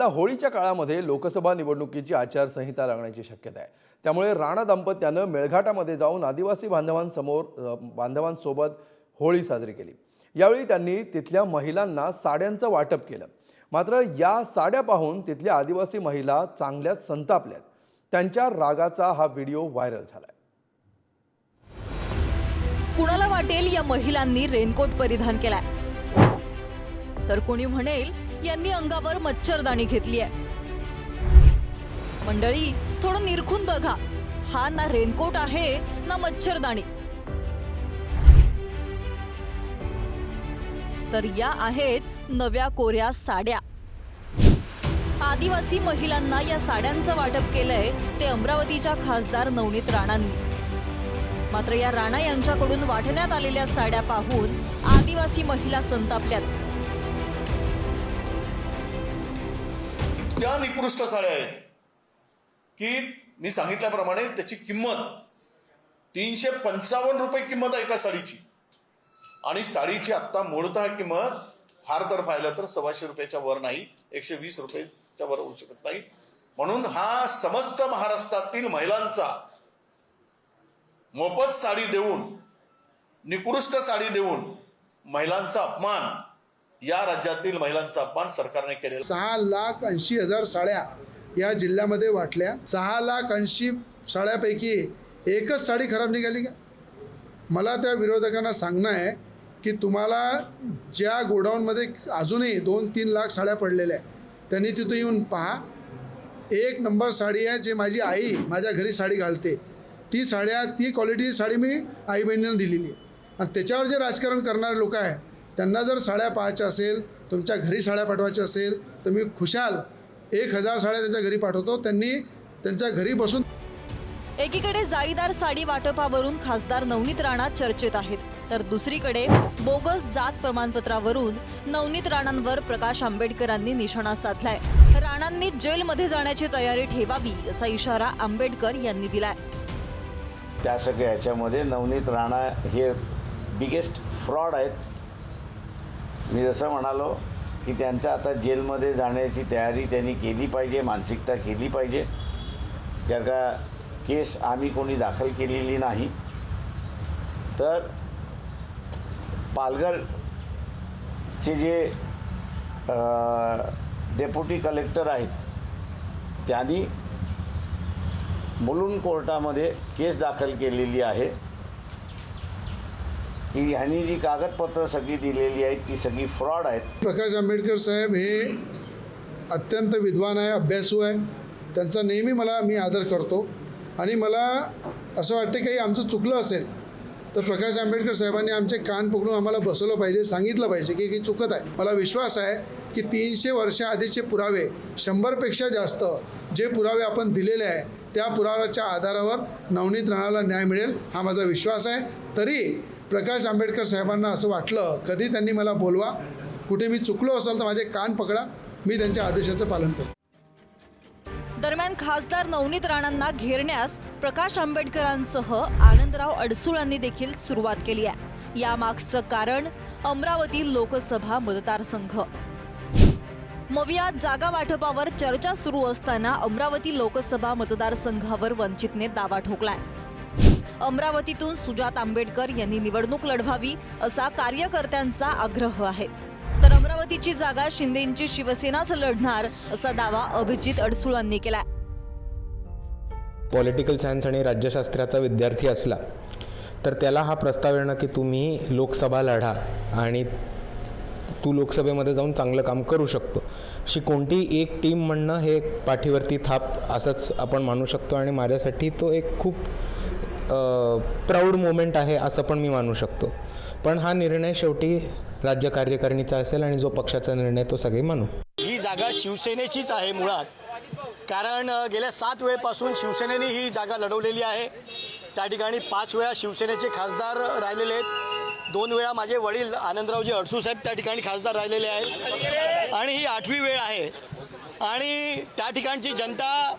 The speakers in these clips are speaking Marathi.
यंदा होळीच्या काळामध्ये लोकसभा निवडणुकीची आचारसंहिता लागण्याची शक्यता आहे. त्यामुळे राणा दाम्पत्यानं मेळघाटामध्ये जाऊन आदिवासी बांधवांसमोर बांधवांसोबत होळी साजरी केली. यावेळी त्यांनी तिथल्या महिलांना साड्यांचं वाटप केलं. मात्र या साड्या पाहून तिथल्या आदिवासी महिला चांगल्याच संतापल्यात. त्यांच्या रागाचा हा व्हिडिओ व्हायरल झालाय. कुणाला वाटेल या महिलांनी रेनकोट परिधान केलाय? तर कोणी म्हणेल यांनी अंगावर मच्छरदाणी घेतली आहे. मंडळी थोडं निरखून बघा. हा ना रेनकोट आहे ना मच्छरदाणी. तर या आहेत नव्या कोऱ्या साड्या. आदिवासी महिलांना या साड्यांचं वाटप केलंय ते अमरावतीच्या खासदार नवनीत राणांनी. मात्र या राणा यांच्याकडून वाटण्यात आलेल्या साड्या पाहून आदिवासी महिला संतापल्यात. त्या निकृष्ट साड्या आहेत की मी सांगितल्याप्रमाणे त्याची किंमत तीनशे पंचावन्न रुपये किंमत आहे एका साडीची. आणि साडीची आत्ता मूळतः किंमत फार तर पाहिलं तर सव्वाशे रुपयाच्या वर नाही एकशे वीस रुपयाच्या वर होऊ शकत नाही. म्हणून हा समस्त महाराष्ट्रातील महिलांचा मोफत साडी देऊन निकृष्ट साडी देऊन महिलांचा अपमान या राज्यातील महिलांचा अपमान सरकारने केलेला सहा लाख ऐंशी हजार साड्या या जिल्ह्यामध्ये वाटल्या. सहा लाख ऐंशी साड्यापैकी एकच साडी खराब निघाली का? मला त्या विरोधकांना सांगणं आहे की तुम्हाला ज्या गोडाऊनमध्ये अजूनही दोन तीन लाख साड्या पडलेल्या आहेत त्यांनी तिथं येऊन पहा. एक नंबर साडी आहे जे माझी आई माझ्या घरी साडी घालते. ती साड्या ती क्वालिटीची साडी मी आई बहिणींना दिलेली आहे. आणि त्याच्यावर जे राजकारण करणारे लोक आहे त्यांना जर साड्या पाहायच्या असेल तुमच्या घरी साड्या पाठवायच्या असेल तर मी खुशाल एक हजार साड्या त्यांच्या घरी पाठवतो. त्यांनी त्यांच्या घरी बसून एकीकडे जाळीदार साडी वाटपावरून खासदार नवनीत राणा चर्चेत आहेत तर दुसरीकडे बोगस जात प्रमाणपत्रावरून नवनीत राणांवर प्रकाश आंबेडकरांनी निशाणा साधलाय. राणांनी जेलमध्ये जाण्याची तयारी ठेवावी असा इशारा आंबेडकर यांनी दिलाय. त्या सगळ्या ह्याच्यामध्ये नवनीत राणा हे बिगेस्ट फ्रॉड आहेत. मी जसं म्हणालो की त्यांच्या आता जेलमध्ये जाण्याची तयारी त्यांनी केली पाहिजे मानसिकता केली पाहिजे. जर का केस आम्ही कोणी दाखल केलेली नाही तर पालघरचे जे डेप्युटी कलेक्टर आहेत त्यांनी मुलुंड कोर्टामध्ये केस दाखल केलेली आहे. की ह्यांनी जी कागदपत्र सगळी दिलेली आहेत ती सगळी फ्रॉड आहेत. प्रकाश आंबेडकर साहेब हे अत्यंत विद्वान आहे अभ्यासू आहे. त्यांचा नेहमी मला मी आदर करतो. आणि मला असं वाटतं काही आमचं चुकलं असेल तर प्रकाश आंबेडकर साहेबांनी आमचे कान पकडून आम्हाला बसवलं पाहिजे सांगितलं पाहिजे की की चुकत आहे. मला विश्वास आहे की तीनशे वर्षाआधीचे पुरावे शंभरपेक्षा जास्त जे पुरावे आपण दिलेले आहे त्या पुराव्याच्या आधारावर नवनीत राणाला न्याय मिळेल हा माझा विश्वास आहे. तरी प्रकाश आंबेडकर साहेबांना असं वाटलं कधी त्यांनी मला बोलवा कुठे मी चुकलो असेल तर माझे कान पकडा मी त्यांच्या आदेशाचं पालन करतो दरम्यान खासदार नवनीत राणांना घेरण्यास प्रकाश आंबेडकरांसह आनंदराव अडसूळांनी देखील सुरुवात केली आहे. यामागचं कारण अमरावती लोकसभा मतदारसंघ मवियात जागा वाटपावर चर्चा सुरू असताना अमरावती लोकसभा मतदारसंघावर वंचितने दावा ठोकलाय. अमरावतीतून सुजात आंबेडकर यांनी निवडणूक लढवावी असा कार्यकर्त्यांचा आग्रह आहे. तर अमरावतीची जागा शिंदेंची शिवसेनाच लढणार असा दावा अभिजित अडसुळांनी केलाय. पॉलिटिकल सायन्स आणि राज्यशास्त्राचा विद्यार्थी असला तर त्याला हा प्रस्ताव येणं की तुम्ही लोकसभा लढा आणि तू लोकसभेमध्ये जाऊन चांगलं काम करू शकतो. अशी कोणतीही एक टीम म्हणणं हे पाठीवरती थाप असंच आपण मानू शकतो आणि माझ्यासाठी तो एक खूप प्राऊड मोमेंट आहे असं पण मी मानू शकतो. पण हा निर्णय शेवटी राज्य कार्यकारिणीचा असेल आणि जो पक्षाचा निर्णय तो सगळे मानू. ही जागा शिवसेनेचीच आहे मुळात. कारण गेल्या सात वेळेपासून शिवसेनेने ही जागा लढवलेली आहे. त्या ठिकाणी पाच वेळा शिवसेनेचे खासदार राहिलेले आहेत. दोन वेळा माझे वडील आनंदरावजी अडसूसाहेब त्या ठिकाणी खासदार राहिलेले आहेत. आणि ही आठवी वेळ आहे. आणि त्या ठिकाणची जनता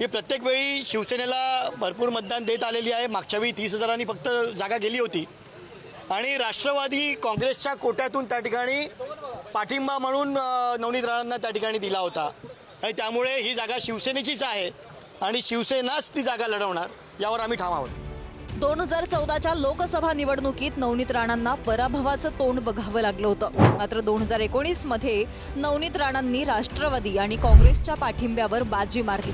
ही प्रत्येक वेळी शिवसेनेला भरपूर मतदान देत आलेली आहे. मागच्या वेळी तीस हजारांनी फक्त जागा गेली होती. आणि राष्ट्रवादी काँग्रेसच्या कोट्यातून त्या ठिकाणी पाठिंबा म्हणून नवनीत राणांना त्या ठिकाणी दिला होता. आणि त्यामुळे ही जागा शिवसेनेचीच आहे आणि शिवसेनाच ती जागा लढवणार यावर आम्ही ठाम आहोत. दोन हजार चौदाच्या लोकसभा निवडणुकीत नवनीत राणांना पराभवाचं तोंड बघावं लागलं होतं. मात्र दोन हजार एकोणीसमध्ये नवनीत राणांनी राष्ट्रवादी आणि काँग्रेसच्या पाठिंब्यावर बाजी मारली.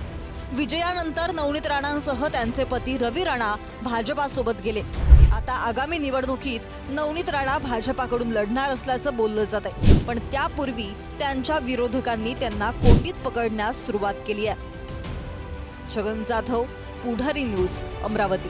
विजयानंतर नवनीत राणांसह त्यांचे पती रवी राणा भाजपासोबत गेले. आता आगामी निवडणुकीत नवनीत राणा भाजपाकडून लढणार असल्याचं बोललं जात आहे पण त्यापूर्वी त्यांच्या विरोधकांनी त्यांना कोंडीत पकडण्यास सुरुवात केली आहे. छगन जाधव पुढारी न्यूज अमरावती.